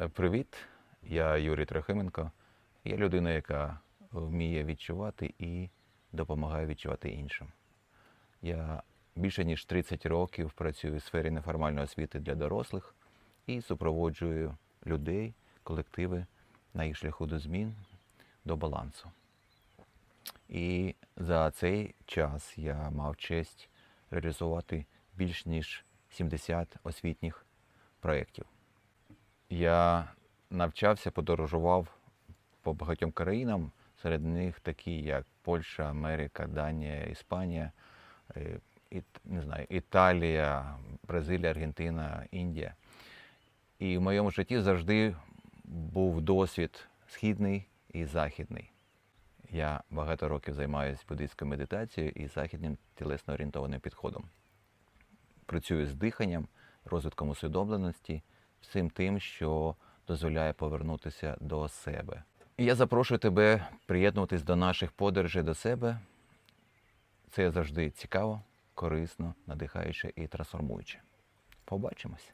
Е, Привіт, я Юрій Трохименко. Я людина, яка вміє відчувати і допомагає відчувати іншим. Я більше ніж 30 років працюю в сфері неформальної освіти для дорослих і супроводжую людей, колективи на їх шляху до змін, до балансу. І за цей час я мав честь реалізувати більш ніж 70 освітніх проєктів. Я навчався, подорожував по багатьом країнам, серед них такі, як Польща, Америка, Данія, Іспанія, е, і, не знаю, Італія, Бразилія, Аргентина, Індія. І в моєму житті завжди був досвід східний і західний. Я багато років займаюся буддийською медитацією і західним тілесно орієнтованим підходом. Працюю з диханням, розвитком усвідомленості, всім тим, що дозволяє повернутися до себе. І я запрошую тебе приєднуватись до наших подорожей до себе. Це завжди цікаво, корисно, надихаюче і трансформуюче. Побачимось!